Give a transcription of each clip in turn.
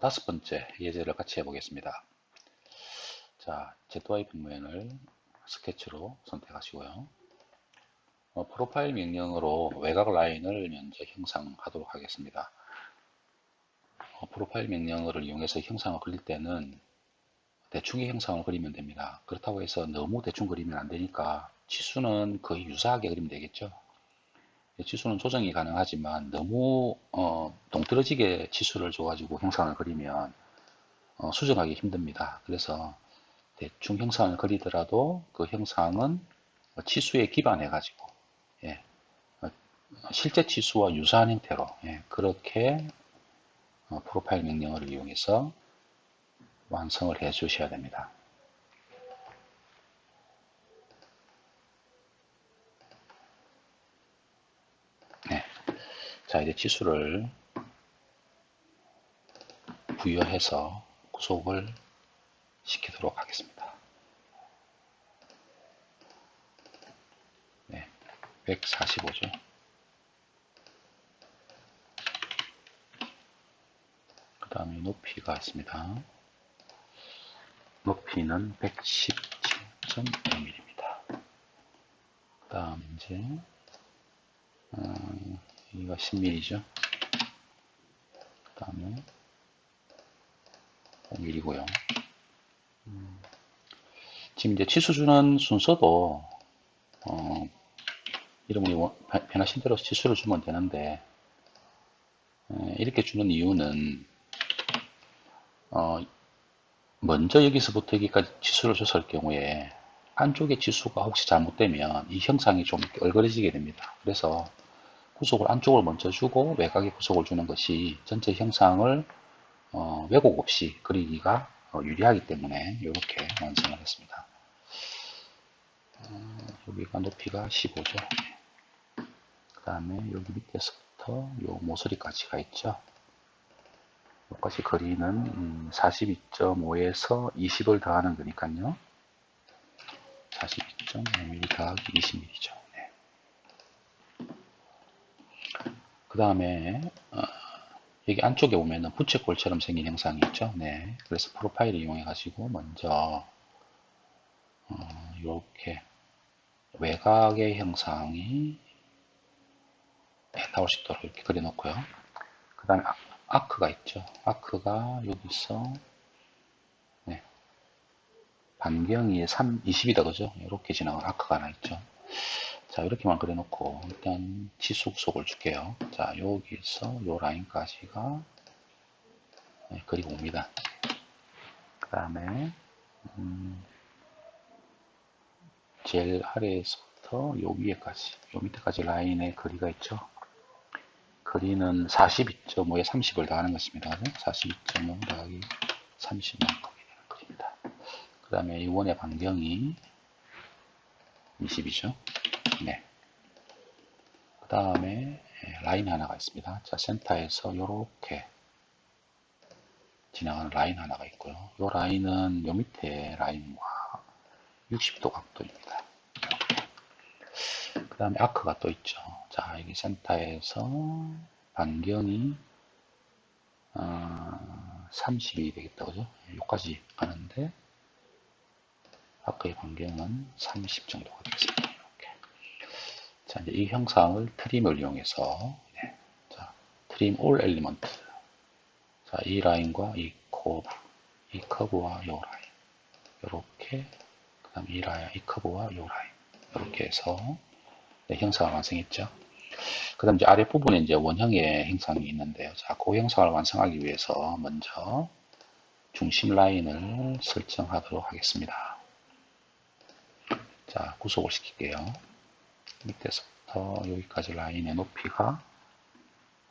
다섯 번째 예제를 같이 해보겠습니다. 자, Z-Y 평면을 스케치로 선택하시고요. 어, 프로파일 명령으로 외곽 라인을 먼저 형성하도록 하겠습니다. 어, 프로파일 명령어를 이용해서 형상을 그릴 때는 대충의 형상을 그리면 됩니다. 그렇다고 해서 너무 대충 그리면 안 되니까 치수는 거의 유사하게 그리면 되겠죠. 치수는 조정이 가능하지만 너무 어, 동떨어지게 치수를 줘가지고 형상을 그리면 어, 수정하기 힘듭니다. 그래서 대충 형상을 그리더라도 그 형상은 치수에 기반해 가지고 예, 어, 실제 치수와 유사한 형태로 예, 그렇게 어, 프로파일 명령어를 이용해서 완성을 해 주셔야 됩니다. 자, 이제 지수를 부여해서 구속을 시키도록 하겠습니다. 네. 145죠. 그 다음에 높이가 있습니다. 높이는 117.5mm입니다. 그 다음 이제 어, 여기가 10mm죠. 그 다음에 5mm고요. 음, 지금 이제 치수 주는 순서도 어, 여러분이 변하신 대로 치수를 주면 되는데 에, 이렇게 주는 이유는 어, 먼저 여기서부터 여기까지 치수를 줬을 경우에 안쪽의 치수가 혹시 잘못되면 이 형상이 좀 얼그러지게 됩니다. 그래서 구속을 안쪽을 먼저 주고 외곽에 구속을 주는 것이 전체 형상을 어, 왜곡 없이 그리기가 어, 유리하기 때문에 이렇게 완성을 했습니다. 어, 여기가 높이가 15죠. 그 다음에 여기 밑에서부터 요 모서리까지 가 있죠. 여기까지 거리는 42.5에서 음, 20을 더하는 거니까요. 42.5mm 더하기 20mm죠. 네. 그 다음에 어, 여기 안쪽에 보면은 부채꼴처럼 생긴 형상이 있죠. 네. 그래서 프로파일을 이용해 가지고 먼저 어, 이렇게 외곽의 형상이 네, 나올 수 있도록 이렇게 그려놓고요. 그 다음에 아크가 있죠. 아크가 여기서 네. 반경이 3, 20이다 그죠? 이렇게 지나가는 아크가 하나 있죠. 자 이렇게만 그려놓고 일단 지속속을 줄게요. 자 여기서 요 라인까지가 네, 그리고 옵니다. 그 다음에 음, 제일 아래에서부터 요 위에까지 요 밑에까지 라인의 거리가 있죠. 거리는 42.5에 30을 더하는 것입니다. 42.5 더하기 30만큼이 되는 거리입니다. 그 다음에 이 원의 반경이 20이죠. 네. 그 다음에 라인 하나가 있습니다. 자, 센터에서 이렇게 지나가는 라인 하나가 있고요. 이 라인은 요 밑에 라인과 60도 각도입니다. 그 다음에 아크가 또 있죠. 자, 여기 센터에서 반경이 어, 30이 되겠다, 그죠? 여기까지 가는데 아크의 반경은 30 정도가 되겠습니다. 자, 이제 이 형상을 트림을 이용해서 네. 자, 트림 올 엘리먼트. 자, 이 라인과 이 커브, 이 커브와 이 라인. 이렇게 그다음 이 라인, 이 커브와 이 라인. 이렇게 해서 네, 형상을 완성했죠. 그 다음 이제 아랫부분에 이제 원형의 형상이 있는데요. 자, 그 형상을 완성하기 위해서 먼저 중심 라인을 설정하도록 하겠습니다. 자, 구속을 시킬게요. 밑에서부터 여기까지 라인의 높이가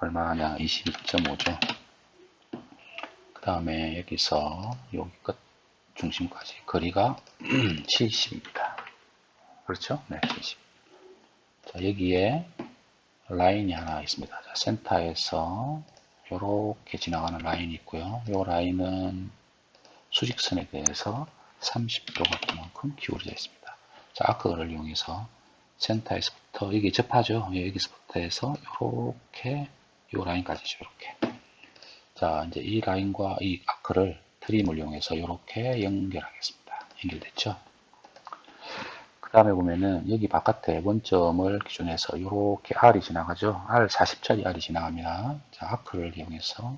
얼마냐? 22.5죠. 그 다음에 여기서 여기 끝 중심까지 거리가 70입니다. 그렇죠? 네, 70. 자, 여기에 라인이 하나 있습니다. 자, 센터에서 이렇게 지나가는 라인이 있고요. 이 라인은 수직선에 대해서 30도가 그만큼 기울어져 있습니다. 자, 아크를 이용해서 센터에서부터 여기 접하죠. 여기서부터 해서 이렇게 이 라인까지죠. 이렇게 자, 이제 이 라인과 이 아크를 트림을 이용해서 이렇게 연결하겠습니다. 연결됐죠? 그 다음에 보면은 여기 바깥에 원점을 기준해서 이렇게 R이 지나가죠. R 40짜리 R이 지나갑니다. 자, 아크를 이용해서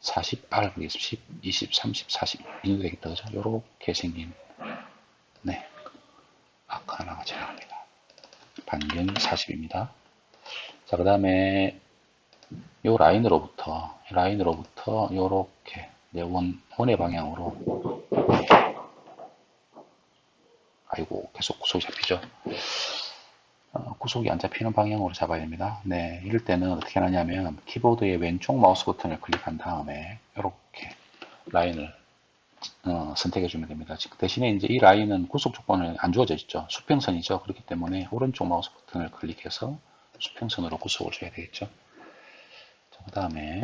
40R 그리겠습니다. 10, 20, 30, 40 이렇게 되겠다. 그죠? 이렇게 생긴 네 아크 하나가 지나갑니다. 반경이 40입니다. 자, 그 다음에 요 라인으로부터 라인으로부터 요렇게 원, 원의 방향으로. 아이고 계속 구속이 잡히죠? 어, 구속이 안 잡히는 방향으로 잡아야 됩니다. 네 이럴 때는 어떻게 하냐면 키보드의 왼쪽 마우스 버튼을 클릭한 다음에 이렇게 라인을 어, 선택해 주면 됩니다 즉 대신에 이제 이 라인은 구속 조건을 안 주어져 있죠 수평선이죠 그렇기 때문에 오른쪽 마우스 버튼을 클릭해서 수평선으로 구속을 줘야 되겠죠 그 다음에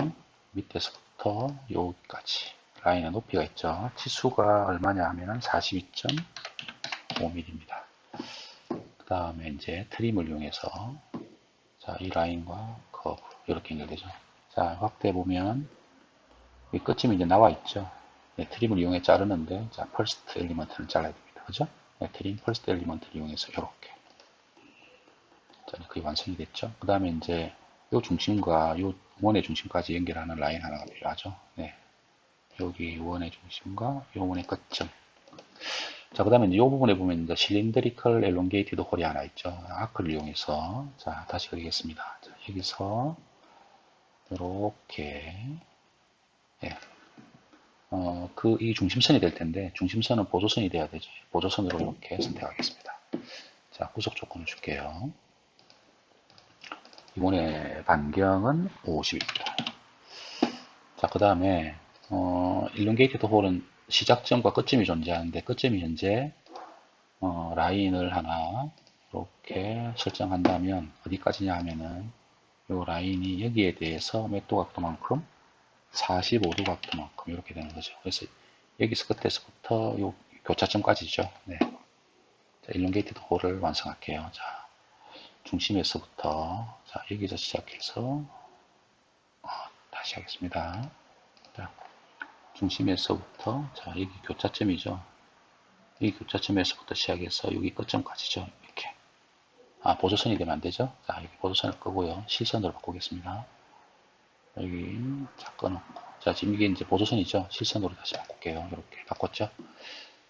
밑에서부터 여기까지 라인의 높이가 있죠. 치수가 얼마냐 하면 42.5mm입니다. 그 다음에 이제 트림을 이용해서 자, 이 라인과 커브 이렇게 연결되죠. 자, 확대해 보면 이 끝이 이제 나와 있죠. 네, 트림을 이용해 자르는데 자, 펄스트 엘리먼트를 잘라야 됩니다. 그죠? 네, 트림 펄스트 엘리먼트를 이용해서 이렇게 자, 거의 완성이 됐죠. 그 다음에 이제 요 중심과 요 원의 중심까지 연결하는 라인 하나가 필요하죠. 네. 여기 원의 중심과 요 원의 끝점. 자, 그 다음에 이 부분에 보면 이제 실린드리컬 엘롱게이티드 홀이 하나 있죠. 아크를 이용해서. 자, 다시 그리겠습니다. 자, 여기서, 이렇게, 예. 어, 그, 이 중심선이 될 텐데, 중심선은 보조선이 돼야 되죠. 보조선으로 이렇게 선택하겠습니다. 자, 구속 조건을 줄게요. 이번에 반경은 50입니다. 자, 그 다음에 어, 일론게이티드 홀은 시작점과 끝점이 존재하는데 끝점이 현재 어, 라인을 하나 이렇게 설정한다면 어디까지냐 하면은 이 라인이 여기에 대해서 몇 도 각도만큼 45도 각도만큼 이렇게 되는 거죠. 그래서 여기서 끝에서부터 요 교차점까지죠. 네. 자, 일론게이티드 홀을 완성할게요. 자, 중심에서부터 자 여기서 시작해서 어, 다시 하겠습니다. 자, 중심에서부터 자 여기 교차점이죠. 이 교차점에서부터 시작해서 여기 끝점까지죠. 이렇게 아 보조선이 되면 안 되죠. 자 여기 보조선을 끄고요. 실선으로 바꾸겠습니다. 여기 자 꺼놓고 자 지금 이게 이제 보조선이죠. 실선으로 다시 바꿀게요. 이렇게 바꿨죠.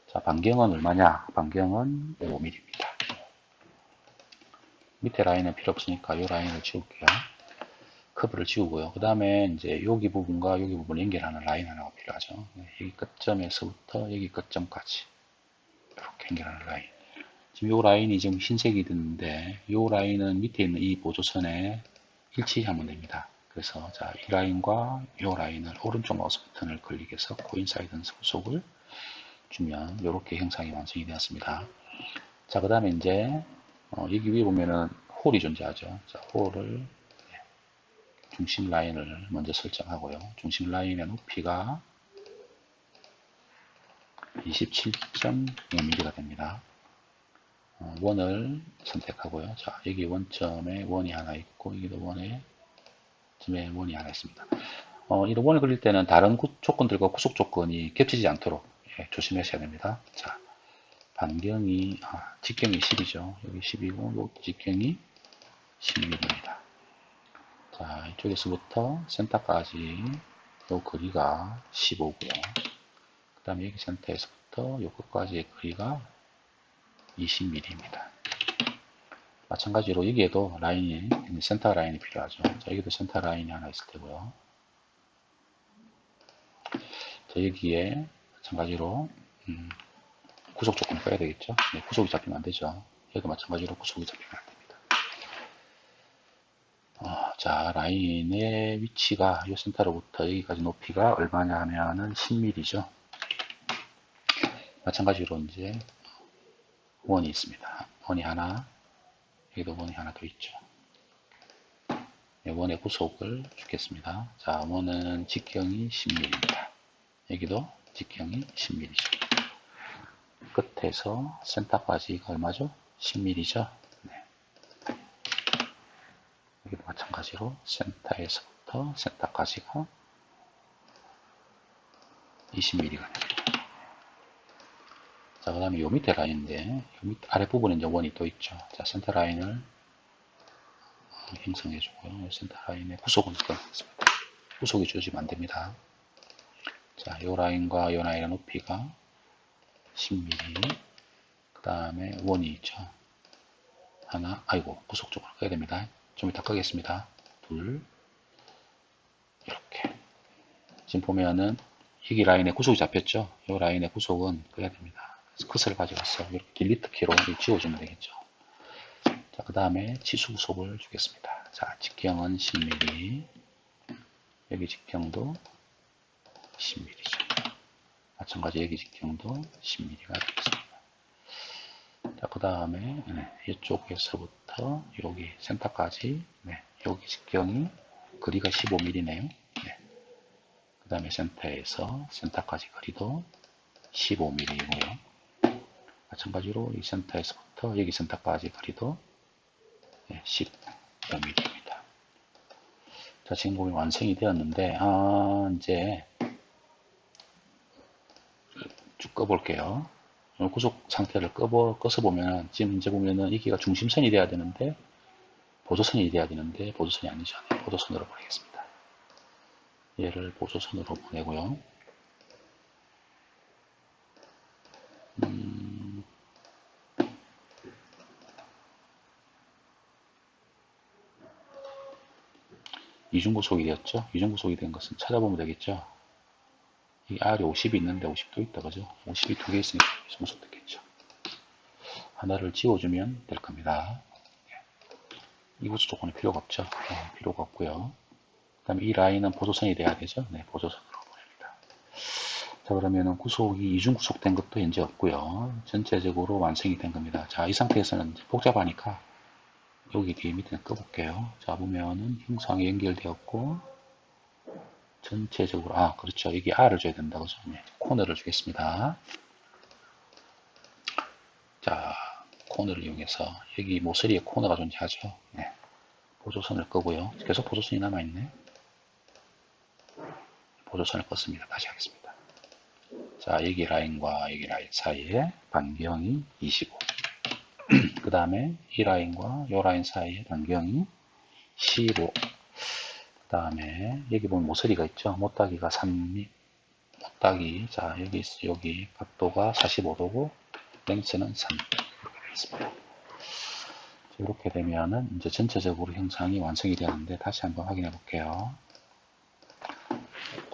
자 반경은 얼마냐? 반경은 5mm입니다. 밑에 라인은 필요 없으니까 이 라인을 지울게요. 커브를 지우고요. 그 다음에 이제 여기 부분과 여기 부분을 연결하는 라인 하나가 필요하죠. 네, 여기 끝점에서부터 여기 끝점까지 이렇게 연결하는 라인. 지금 이 라인이 지금 흰색이 됐는데 이 라인은 밑에 있는 이 보조선에 일치하면 됩니다. 그래서 자, 이 라인과 이 라인을 오른쪽 마우스 버튼을 클릭해서 코인사이드 소속을 주면 이렇게 형상이 완성이 되었습니다. 자, 그 다음에 이제 어, 여기 위에 보면은 홀이 존재하죠. 자, 홀을 네, 중심 라인을 먼저 설정하고요. 중심 라인의 높이가 27.0mm가 됩니다. 어, 원을 선택하고요. 자, 여기 원점에 원이 하나 있고, 여기도 원에 점에 원이 하나 있습니다. 어, 이런 원을 그릴 때는 다른 조건들과 구속 조건이 겹치지 않도록 예, 조심하셔야 됩니다. 자, 반경이 아, 직경이 10이죠. 여기 10이고 요 직경이 16입니다. 자 이쪽에서부터 센터까지 요 거리가 15고요. 그 다음에 여기 센터에서부터 요 끝까지의 거리가 20mm입니다. 마찬가지로 여기에도 라인이 센터 라인이 필요하죠. 자 여기도 센터 라인이 하나 있을 테고요. 자 여기에 마찬가지로 음, 구속 조건 빼야 되겠죠. 네, 구속이 잡히면 안 되죠. 여기도 마찬가지로 구속이 잡히면 안 됩니다. 어, 자, 라인의 위치가 이 센터로부터 여기까지 높이가 얼마냐 하면은 10mm죠. 마찬가지로 이제 원이 있습니다. 원이 하나, 원이 하나 더 있죠. 네, 원의 구속을 주겠습니다. 자, 원은 직경이 10mm입니다. 여기도 직경이 10mm죠. 끝에서 센터까지가 얼마죠? 10mm죠? 네. 여기도 마찬가지로 센터에서부터 센터까지가 20mm가 됩니다. 자, 그 다음에 요 밑에 라인인데, 요 밑, 아랫부분에 이제 원이 또 있죠. 자, 센터 라인을 형성해 주고요. 센터 라인의 구속은 끊겠습니다. 구속이 주어지면 안 됩니다. 자, 요 라인과 요 라인의 높이가 10mm. 그 다음에 원이 있죠. 하나, 아이고, 구속 쪽으로 꺼야 됩니다. 좀 이따 끄겠습니다. 둘, 이렇게. 지금 보면은, 여기 라인에 구속이 잡혔죠? 이 라인의 구속은 꺼야 됩니다. 컷을 가져가서 이렇게 딜리트 키로 지워주면 되겠죠. 자, 그 다음에 치수 구속을 주겠습니다. 자, 직경은 10mm. 여기 직경도 10mm죠. 마찬가지 여기 직경도 10mm가 되겠습니다. 자, 그 다음에 네, 이쪽에서부터 여기 센터까지 네, 여기 직경이 거리가 15mm네요. 네. 그 다음에 센터에서 센터까지 거리도 15mm이고요. 마찬가지로 이 센터에서부터 여기 센터까지 거리도 네, 15mm입니다. 자, 지금 보면 완성이 되었는데, 아, 이제 쭉 꺼볼게요. 구속 상태를 꺼보, 꺼서 보면, 지금 이제 보면은 여기가 중심선이 돼야 되는데, 보조선이 돼야 되는데, 보조선이 아니죠. 네, 보조선으로 보내겠습니다. 얘를 보조선으로 보내고요. 이중구속이 되었죠. 이중구속이 된 것은 찾아보면 되겠죠. 이 R이 50이 있는데 50도 있다 그죠? 50이 두 개 있으니까 이중구속됐겠죠. 하나를 지워주면 될 겁니다. 이 구조 조건이 필요가 없죠. 네, 필요가 없고요. 그 다음에 이 라인은 보조선이 돼야 되죠. 네, 보조선으로 보냅니다. 자, 그러면은 구속이 이중 구속된 것도 현재 없고요. 전체적으로 완성이 된 겁니다. 자, 이 상태에서는 복잡하니까 여기 뒤에 밑에는 꺼볼게요. 자, 보면은 형상이 연결되었고, 전체적으로, 아, 그렇죠. 여기 R을 줘야 된다. 그죠? 네, 코너를 주겠습니다. 자, 코너를 이용해서, 여기 모서리에 코너가 존재하죠. 네. 보조선을 끄고요. 계속 보조선이 남아있네. 보조선을 껐습니다. 다시 하겠습니다. 자, 여기 라인과 여기 라인 사이에 반경이 25. 그 다음에 이 라인과 이 라인 사이에 반경이 15. 그 다음에 여기 보면 모서리가 있죠. 못따기가 3미, 못따기. 자, 여기, 여기 각도가 45도고, 랭스는 3. 이렇게 되겠습니다. 이렇게 되면은 이제 전체적으로 형상이 완성이 되었는데 다시 한번 확인해 볼게요.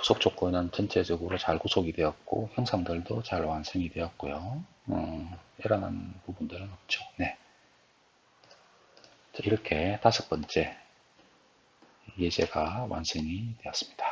구속 조건은 전체적으로 잘 구속이 되었고 형상들도 잘 완성이 되었고요. 음, 에러난 부분들은 없죠. 네. 자, 이렇게 다섯 번째 예제가 완성이 되었습니다.